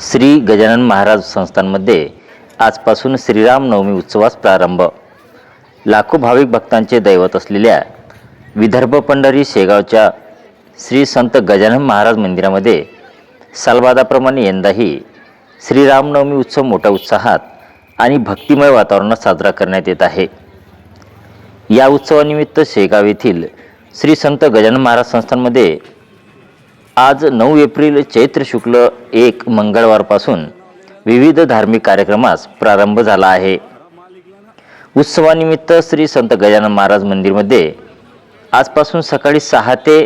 श्री गजानन महाराज संस्थानमध्ये आजपासून श्रीरामनवमी उत्सवास प्रारंभ. लाखो भाविक भक्तांचे दैवत असलेल्या विदर्भ पंढरी शेगावच्या श्री संत गजानन महाराज मंदिरामध्ये सालबादाप्रमाणे यंदाही श्रीरामनवमी उत्सव मोठ्या उत्साहात आणि भक्तिमय वातावरणात साजरा करण्यात येत आहे. या उत्सवानिमित्त शेगाव येथील श्री संत गजानन महाराज संस्थानमध्ये आज नऊ एप्रिल चैत्र शुक्ल एक मंगळवारपासून विविध धार्मिक कार्यक्रमास प्रारंभ झाला आहे. उत्सवानिमित्त श्री संत गजानन महाराज मंदिरमध्ये आजपासून सकाळी सहा ते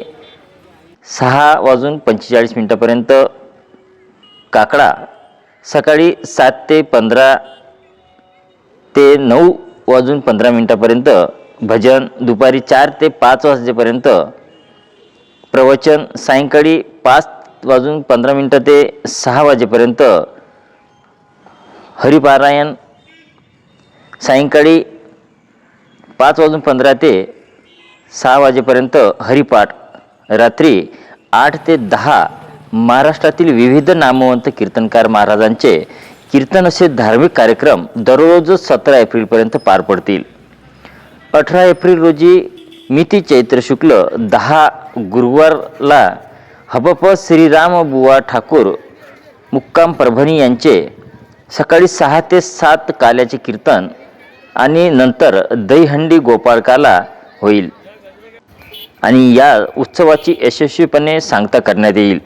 सहा वाजून पंचेचाळीस मिनटापर्यंत काकडा सकाळी सात ते पंधरा ते नऊ वाजून पंधरा मिनटापर्यंत भजन दुपारी चार ते पाच वाजेपर्यंत प्रवचन सायंकाळी पाच वाजून पंधरा मिनटं ते सहा वाजेपर्यंत. हरिपारायण सायंकाळी पाच वाजून पंधरा ते सहा वाजेपर्यंत हरिपाठ. रात्री आठ ते दहा महाराष्ट्रातील विविध नामवंत कीर्तनकार महाराजांचे कीर्तन असे धार्मिक कार्यक्रम दररोज सतरा एप्रिलपर्यंत पार पडतील. अठरा एप्रिल रोजी मिती चैत्र शुक्ल दहा गुरुवारला हबप श्रीराम बुवा ठाकूर मुक्काम परभणी यांचे सकाळी सहा ते सात काल्याचे कीर्तन आणि नंतर दहीहंडी गोपाळकाला होईल. आणि या उत्सवाची यशस्वीपणे सांगता करण्यात येईल.